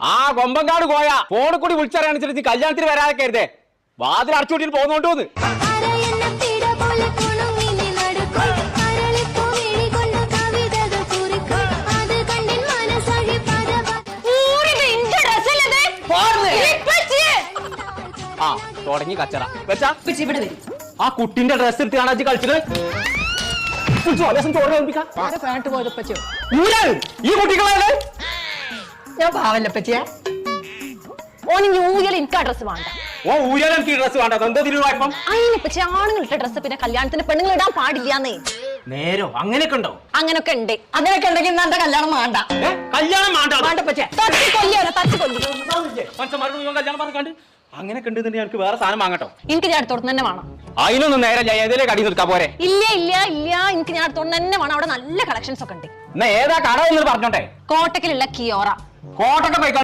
ആ കൊമ്പങ്കാട് പോയ ഫോണിൽ കൂടി വിളിച്ചറിയാണിച്ചിട്ട് കല്യാണത്തിന് വരാതെ കരുതേ വാതിൽ അടച്ചുകൂട്ടി പോകുന്നോണ്ട് പോന്ന് ആ തുടങ്ങി കച്ചറ. വെച്ചാ? ആ കുട്ടിന്റെ ഡ്രസ് എടുത്ത് കളിച്ചത്. ഈ കുട്ടികളാണ് ഞാൻ പാവല്ലപ്പച്ചിയെ ഓന് ന്യൂ ഇയർ എനിക്ക് ഡ്രസ് വേണ്ട. ഓ ഊരാൻ എനിക്ക് ഡ്രസ് വേണ്ട. എന്താ തിരുവായ്പം അതിനെ പക്ഷെ ആണുങ്ങളിട്ട ഡ്രസ് പിന്നെ കല്യാണത്തിന് പെണ്ണുങ്ങൾ ഇടാൻ പാടില്ലാന്നേ. നേരോ അങ്ങനെയൊക്കെ ഉണ്ടോ? അങ്ങനൊക്കെ ഉണ്ട്. അങ്ങനെയൊക്കെ ഉണ്ടെങ്കിൽ ഇന്ന് എന്റെ കല്യാണം വേണ്ട. ഏ, കല്യാണം വേണ്ട വേണ്ടപ്പച്ചേ തച്ച് കൊല്ലിയാണ് തച്ച് കൊല്ലി മനുഷ്യന്മാരോട് മുഴുവൻ കല്യാണം പറഞ്ഞാണ്ട് അങ്ങനെയൊക്കെ ഉണ്ടെന്നുണ്ടെങ്കിൽ എനിക്ക് വേറെ സാധനം വാങ്ങട്ടോ. എനിക്ക് ഞാൻ അടുത്തോട്ട് തന്നെ വേണം. അതിനൊന്നും നേരെ ഞാൻ ഏതെങ്കിലും കടി നിർത്താ പോരെ? ഇല്ല ഇല്ല ഇല്ല. എനിക്ക് ഞാൻ അടുത്തോട്ട് തന്നെ വേണം. അവിടെ നല്ല കളക്ഷൻസ് ഒക്കെ ഉണ്ട്. എന്നാ ഏതാ കട എന്ന് പറഞ്ഞോട്ടെ? കോട്ടക്കിലുള്ള കിയോറ. കോട്ടൊക്കെ പോയിക്കോ